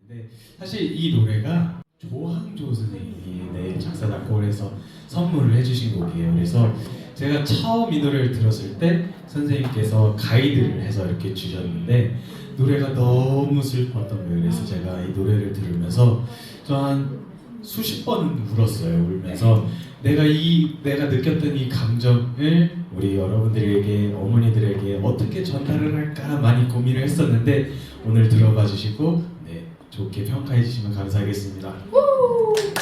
근데 사실 이 노래가 조항조 선생님이 네, 작사 작곡을 해서 선물을 해주신 곡이에요. 그래서 제가 처음 이 노래를 들었을 때 선생님께서 가이드를 해서 이렇게 주셨는데 노래가 너무 슬펐던 거예요. 그래서 제가 이 노래를 들으면서 저 한 수십 번 울었어요. 울면서 내가 이 내가 느꼈던 이 감정을 우리 여러분들에게 어머니들에게 어떻게 전달을 할까 많이 고민을 했었는데 오늘 들어봐 주시고 네 좋게 평가해 주시면 감사하겠습니다. 다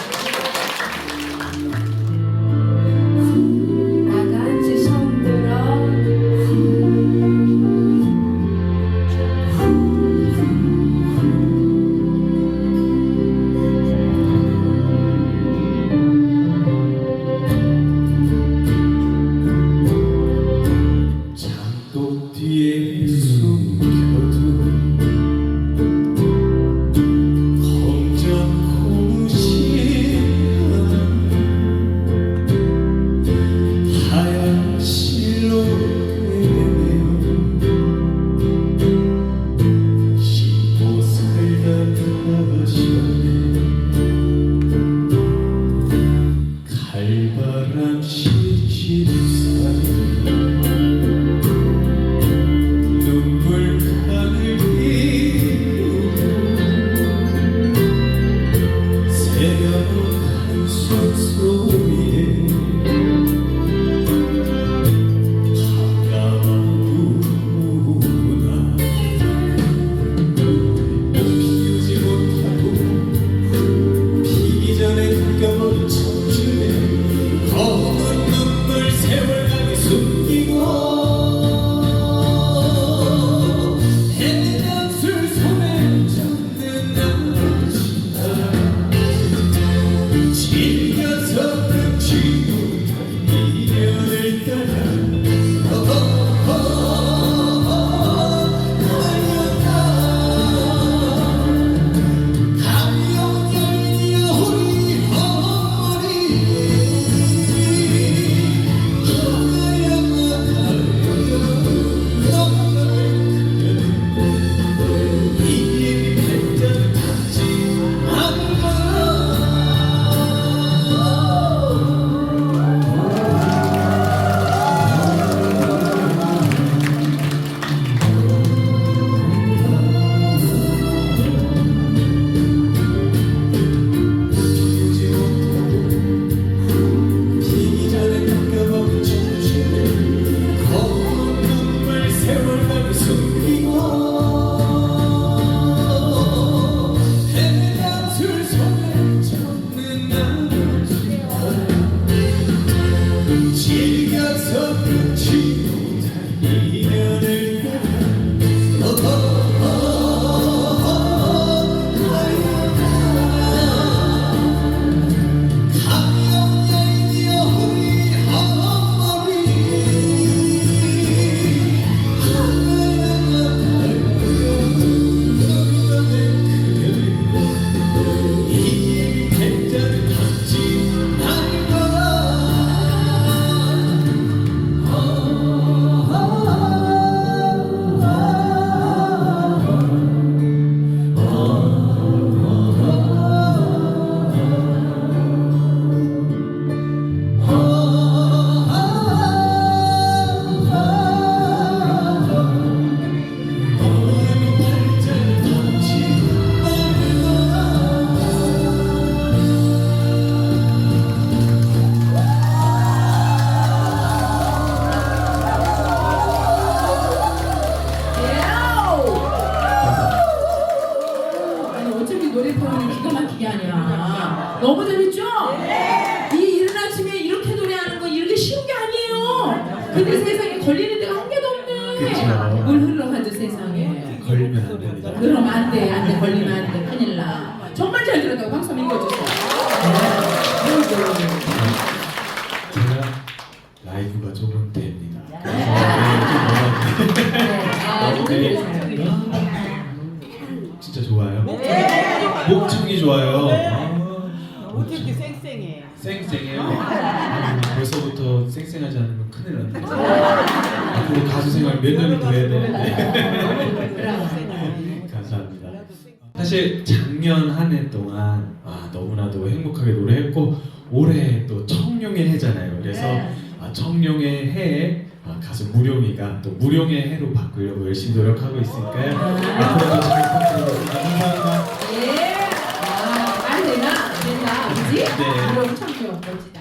너무 재밌죠? 이 이른 아침에 이렇게 노래하는 거 이렇게 쉬운 게 아니에요 근데 세상에 걸리는 데가 한 개도 없네 그쵸. 물 흘러가죠 세상에 걸리면 안 됩니다. 큰일 났네. 앞으로 가수 생활 몇 년을 더 해야 되는데. 그럼. 감사합니다. 사실 작년 한 해 동안 아, 너무나도 행복하게 노래했고 올해 또 청룡의 해잖아요. 그래서 네. 아, 청룡의 해에 아, 가수 무룡이가 또 무룡의 해로 바꾸려고 열심히 노력하고 있으니까요. 앞으로도 잘 부탁드리겠습니다. 감사합니다. 예. 아, 말 되나? 된다. 그지? 네. 그럼 참 좋아. 멋지다.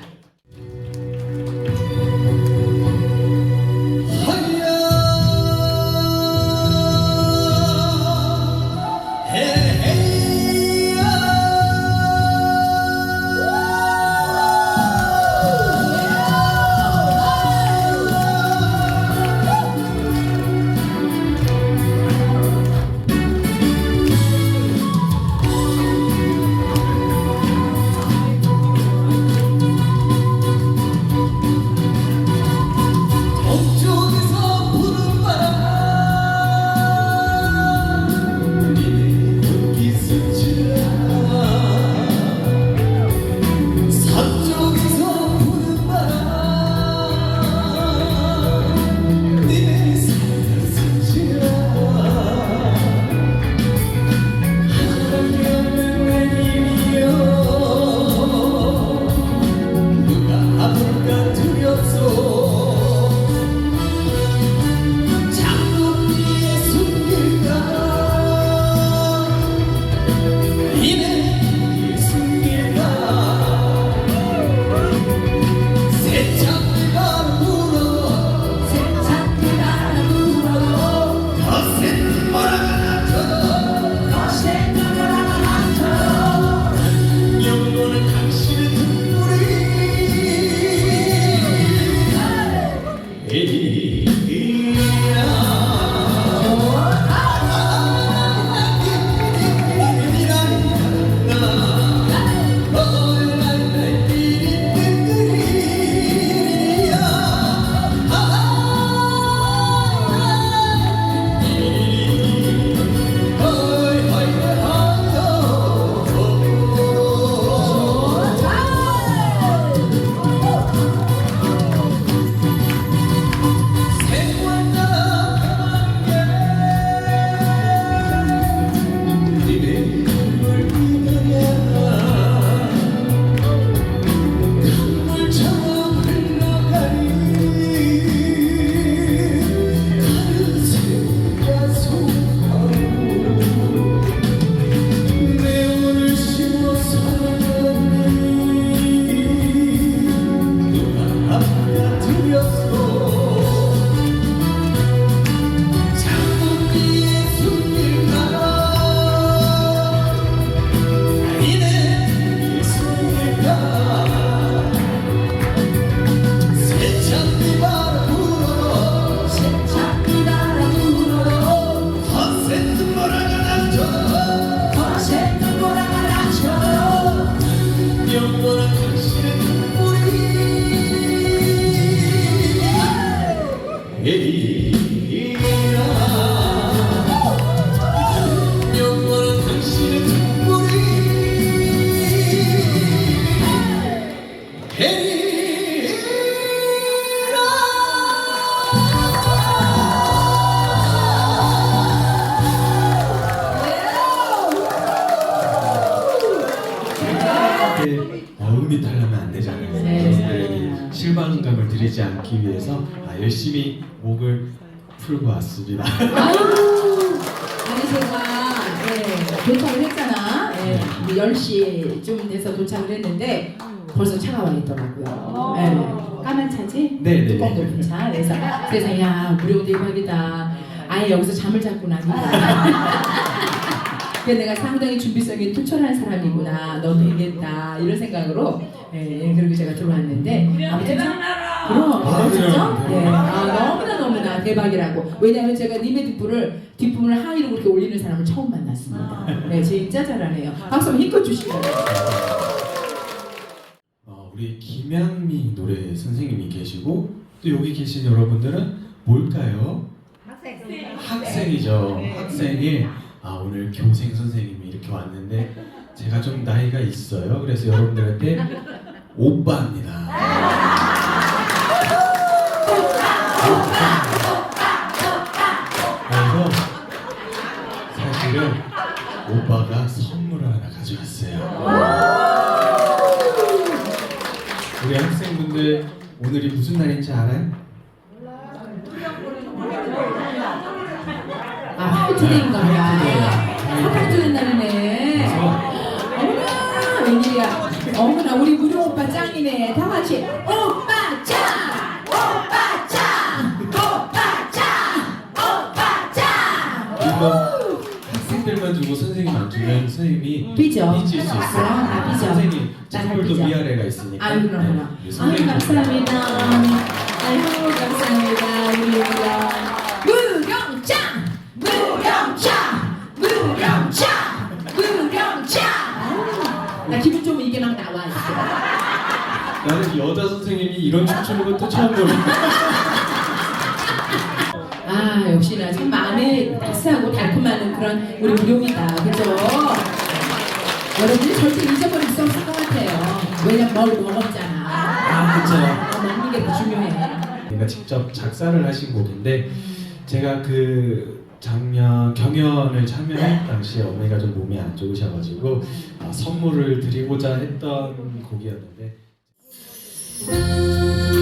네, 탈라면 안 되잖아요. 네. 여러분들에게 실망감을 드리지 않기 위해서 아, 열심히 목을 풀고 왔습니다. 아유, 아니 제가 예, 도착을 했잖아. 예, 이제 10시쯤 돼서 도착을 했는데 벌써 차가 와 있더라고요. 예, 까만 차지? 네, 네. 뚜껑 높은 차. 그래서 세상에 야 무료 대박이다. 아예 여기서 잠을 잤구나. 근데 내가 상당히 준비성이 투철한 사람이구나. 너 되겠다. 이런 생각으로 예, 그리고 제가 들어왔는데 아무튼 참- 그럼 아, 진짜? 네. 아, 너무나 너무나 대박이라고. 왜냐하면 제가 님의 뒷부를 뒷부분을 하위로 그렇게 올리는 사람을 처음 만났습니다. 네, 진짜 잘하네요. 박수 한번 힘껏 주시고요. 어, 우리 김양미 노래 선생님이 계시고 또 여기 계신 여러분들은 뭘까요? 학생이죠. 학생이 아 오늘 교생 선생님이 이렇게 왔는데 제가 좀 나이가 있어요. 그래서 여러분들한테 오빠입니다. 그래서 사실은 오빠가 선물을 하나 가져왔어요. 우리 학생분들 오늘이 무슨 날인지 알아요? 아 화이트데이인가 보다. 화이트데이. 사탕주는 날이네. 어머나 웬일이야. 어머나 우리 무료 오빠 짱이네. 다 같이 오빠 짱, 오빠 짱, 오빠 짱, 오빠 짱. 이거 학생들만 주고 선생님 안 주면 선생님이 삐져. 삐질 수 있어요. 아, 삐져. 선생님 나잘 선물도 삐져. 위아래가 있으니까. 아유 그럼 그럼. 네, 아유 선생님 감사합니다. 아유 감사합니다. 우리 우리가 나는 여자 선생님이 이런 춤추는 것도 처음 보는 아 역시나 참 마음에 따스하고 달콤한 그런 우리 무용이다. 그죠? 여러분이 절대 잊어버릴 수 없을 것 같아요. 왜냐면 뭘 먹었잖아. 아, 그쵸. 어, 먹는 게 더 중요해. 내가 직접 작사를 하신 곡인데 제가 그 작년 경연을 참여할 당시에 어머니가 좀 몸이 안 좋으셔가지고 아, 선물을 드리고자 했던 곡이었는데 이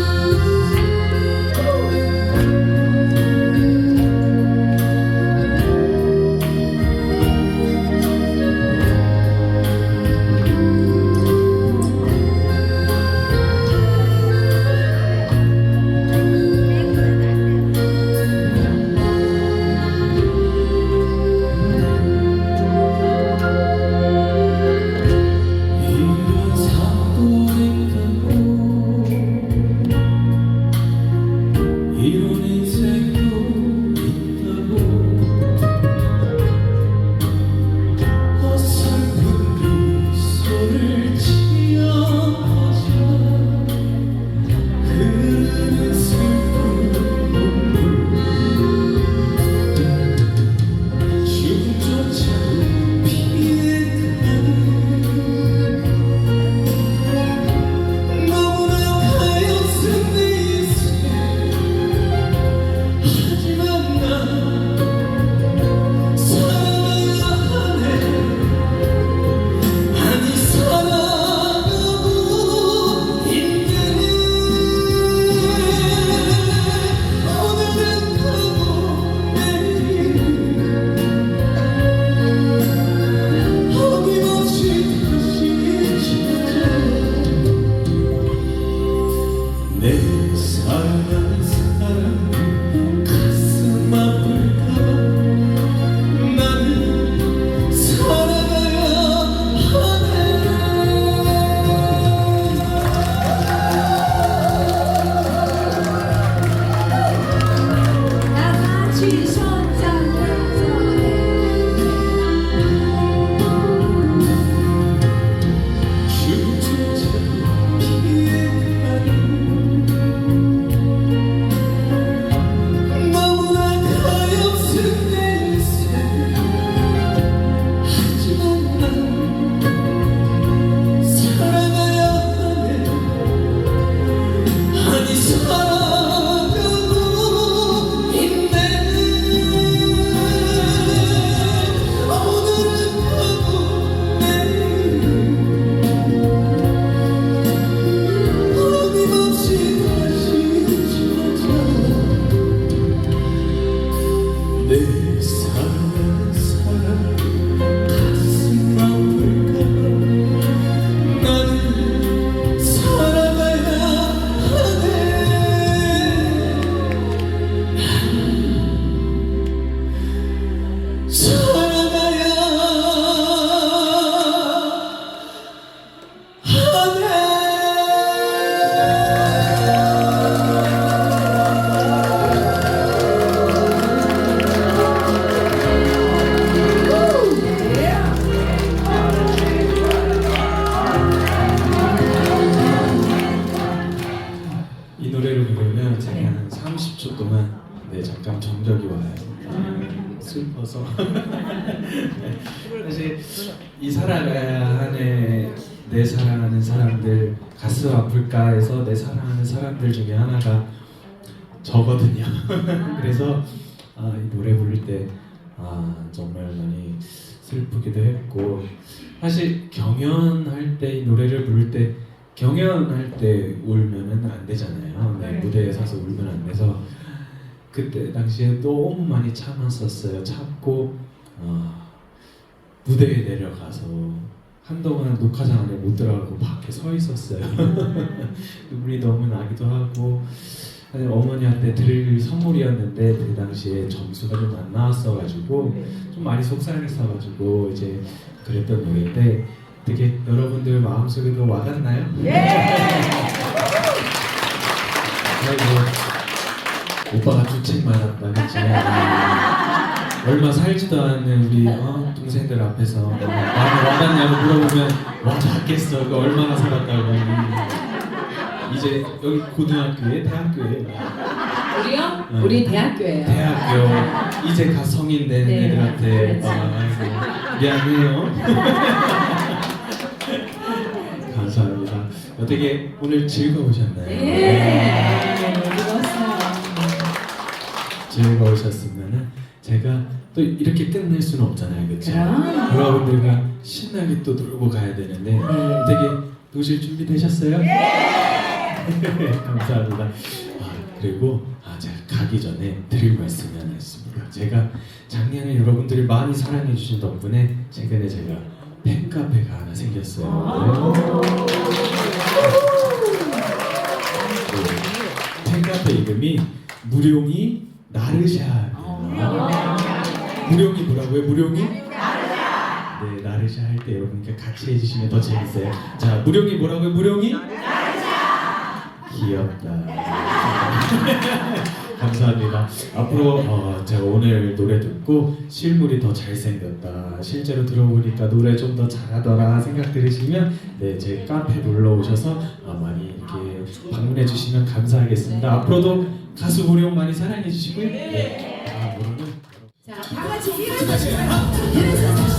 사랑하는 사람들 가슴 아플까 해서 내 사랑하는 사람들 중에 하나가 저거든요. 그래서 아, 이 노래 부를 때 아, 정말 많이 슬프기도 했고 사실 경연할 때 이 노래를 부를 때 경연할 때 울면은 안 되잖아요. 네, 무대에 서서 울면 안 돼서 그때 당시에 너무 많이 참았었어요. 참고 어, 무대에 내려가서 한동안 녹화장 안에 못 들어가고 밖에 서 있었어요. 눈물이 너무 나기도 하고 사실 어머니한테 드릴 선물이었는데 그 당시에 점수가 좀 안 나왔어가지고 좀 많이 속상했어가지고 이제 그랬던 노래인데 되게 여러분들 마음속에도 와닿나요? 아이고 오빠가 두책 많았다 그치? 얼마 살지도 않는 우리 어, 동생들 앞에서 마음에 와닿냐고 물어보면 와닿겠어 그 얼마나 살았다고 이제 여기 고등학교에 대학교에 우리요? 네. 우리 대학교예요. 대학교 이제 가 성인 된 네, 애들한테 그렇지. 아, 아이고, 미안해요. 감사합니다. 어떻게 오늘 즐거우셨나요? 네. 즐거웠어요. 즐거우셨으면은 제가 또 이렇게 끝낼 수는 없잖아요, 그렇죠? 그럼. 여러분들과 신나게 또 놀고 가야 되는데 되게 노실 준비 되셨어요? 감사합니다. 아, 그리고 아, 제가 가기 전에 드릴 말씀이 하나 있습니다. 제가 작년에 여러분들이 많이 사랑해 주신 덕분에 최근에 제가 팬카페가 하나 생겼어요. 네. 팬카페 이름이 무룡이 나르샤. 무룡이 뭐라고요? 무룡이? 네, 나르샤 할 때 여러분께 같이 해주시면 더 재밌어요. 자, 무룡이 뭐라고요? 무룡이? 귀엽다. 감사합니다. 앞으로 어, 제가 오늘 노래 듣고 실물이 더 잘생겼다. 실제로 들어보니까 노래 좀 더 잘하더라 생각 들으시면 네, 제 카페 놀러 오셔서 어, 많이 이렇게 방문해 주시면 감사하겠습니다. 앞으로도 가수 무룡 많이 사랑해 주시고요. 네. 아, 자, 다 같이 일어서세요. 일어서.